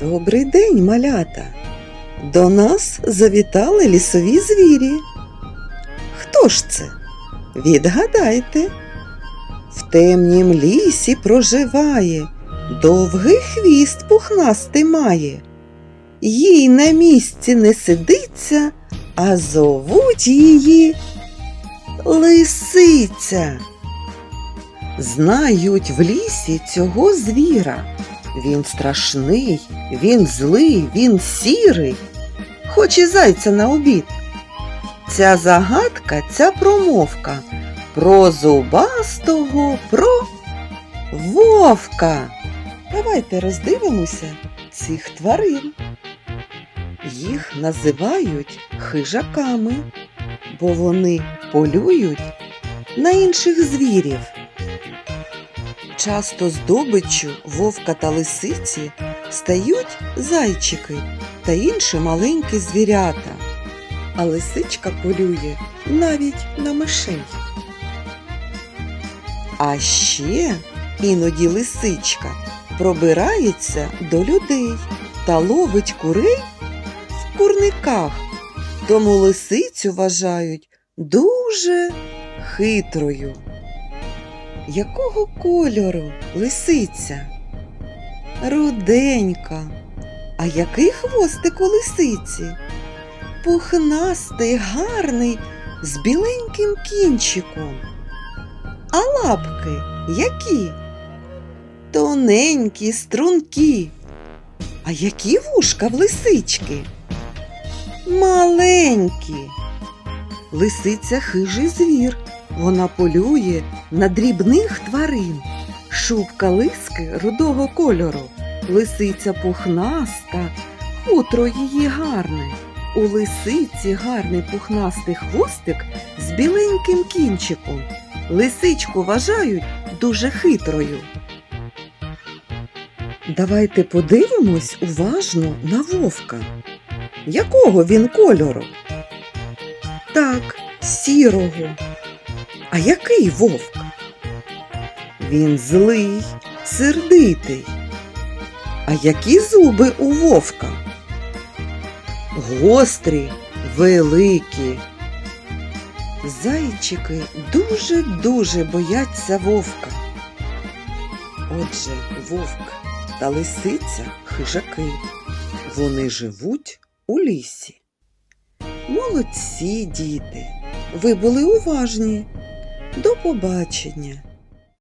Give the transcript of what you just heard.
Добрий день, малята! До нас завітали лісові звірі. Хто ж це? Відгадайте. В темнім лісі проживає, довгий хвіст пухнастий має. Їй на місці не сидиться, а зовуть її Лисиця. Знають в лісі цього звіра. Він страшний, він злий, він сірий, хоч і зайця на обід. Ця загадка, ця промовка про зубастого, про вовка. Давайте роздивимося цих тварин. Їх називають хижаками, бо вони полюють на інших звірів. Часто здобиччю вовка та лисиці стають зайчики та інші маленькі звірята, а лисичка полює навіть на мишей. А ще іноді лисичка пробирається до людей та ловить курей в курниках, тому лисицю вважають дуже хитрою. Якого кольору лисиця? Руденька. А який хвостик у лисиці? Пухнастий, гарний, з біленьким кінчиком. А лапки які? Тоненькі, стрункі. А які вушка в лисички? Маленькі. Лисиця хижий звір. Вона полює на дрібних тварин. Шубка лиски рудого кольору, лисиця пухнаста, хутро її гарне. У лисиці гарний пухнастий хвостик з біленьким кінчиком. Лисичку вважають дуже хитрою. Давайте подивимось уважно на вовка. Якого він кольору? Так, сірого. А який вовк? Він злий, сердитий. А які зуби у вовка? Гострі, великі. Зайчики дуже-дуже бояться вовка. Отже, вовк та лисиця хижаки. Вони живуть у лісі. Молодці, діти! Ви були уважні. До побачення!